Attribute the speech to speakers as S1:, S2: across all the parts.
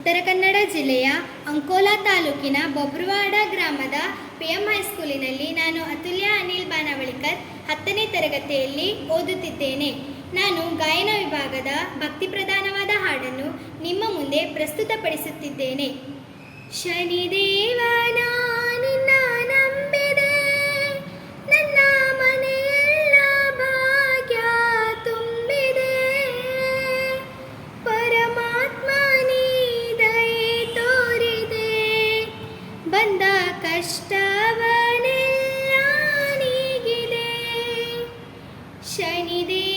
S1: ಉತ್ತರ ಕನ್ನಡ ಜಿಲ್ಲೆಯ ಅಂಕೋಲಾ ತಾಲೂಕಿನ ಬೊಬ್ರವಾಡ ಗ್ರಾಮದ ಪಿ ಎಂ ಹೈಸ್ಕೂಲಿನಲ್ಲಿ ನಾನು ಅತುಲ್ಯ ಅನಿಲ್ ಬಾನವಳಿಕರ್ ಹತ್ತನೇ ತರಗತಿಯಲ್ಲಿ ಓದುತ್ತಿದ್ದೇನೆ. ನಾನು ಗಾಯನ ವಿಭಾಗದ ಭಕ್ತಿ ಪ್ರಧಾನವಾದ ಹಾಡನ್ನು ನಿಮ್ಮ ಮುಂದೆ ಪ್ರಸ್ತುತಪಡಿಸುತ್ತಿದ್ದೇನೆ. ಶನಿದೇವನ శనిదే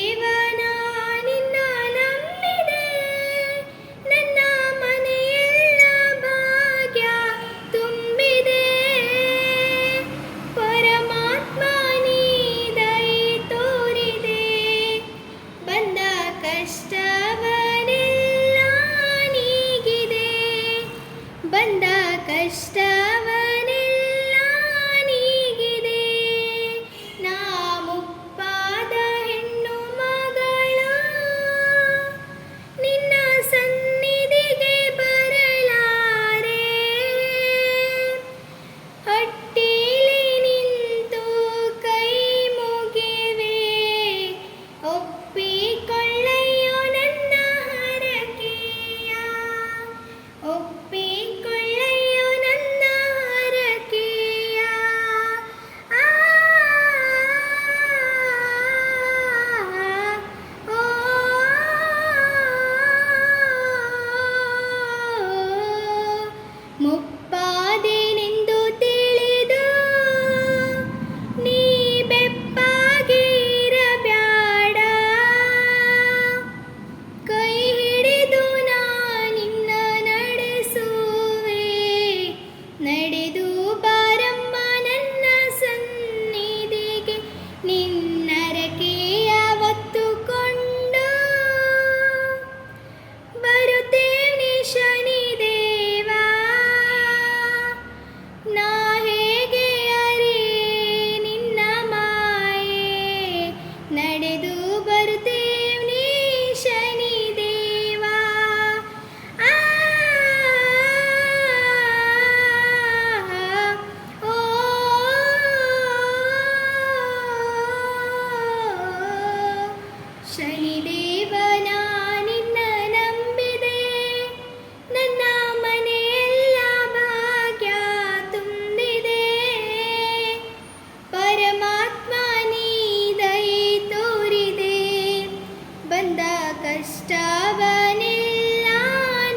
S1: ಕಷ್ಟವನೆಲ್ಲ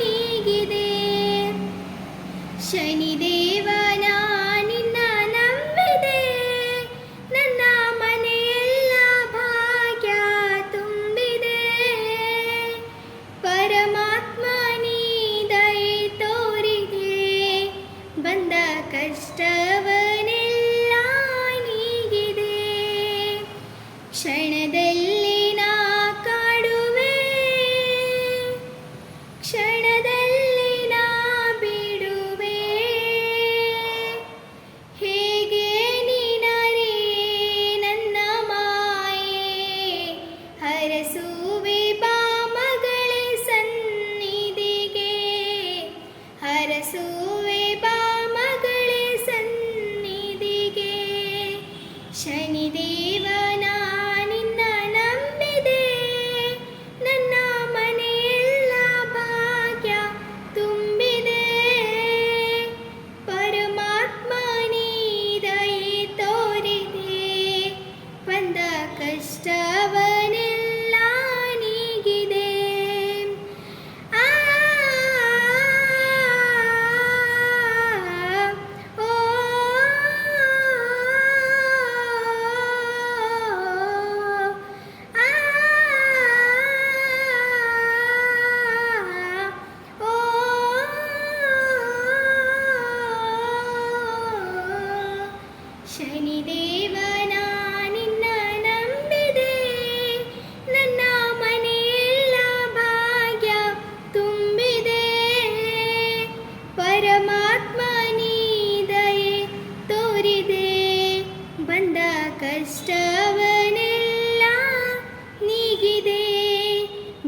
S1: ನೀಗಿದೆ ಶನಿ ಶನಿದೇವನ ನಿನ್ನ ನಂಬಿದೆ. ನನ್ನ ಮನೆಯೆಲ್ಲ ಭಾಗ್ಯ ತುಂಬಿದೆ. ಪರಮಾತ್ಮ ನೀ ದಯೆ ತೋರಿದೆ. ಬಂದ ಕಷ್ಟವನೆಲ್ಲ ನಿಗಿದೆ.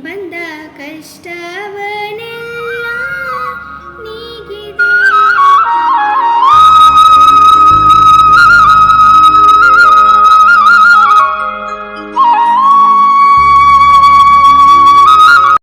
S1: ಬಂದ ಕಷ್ಟ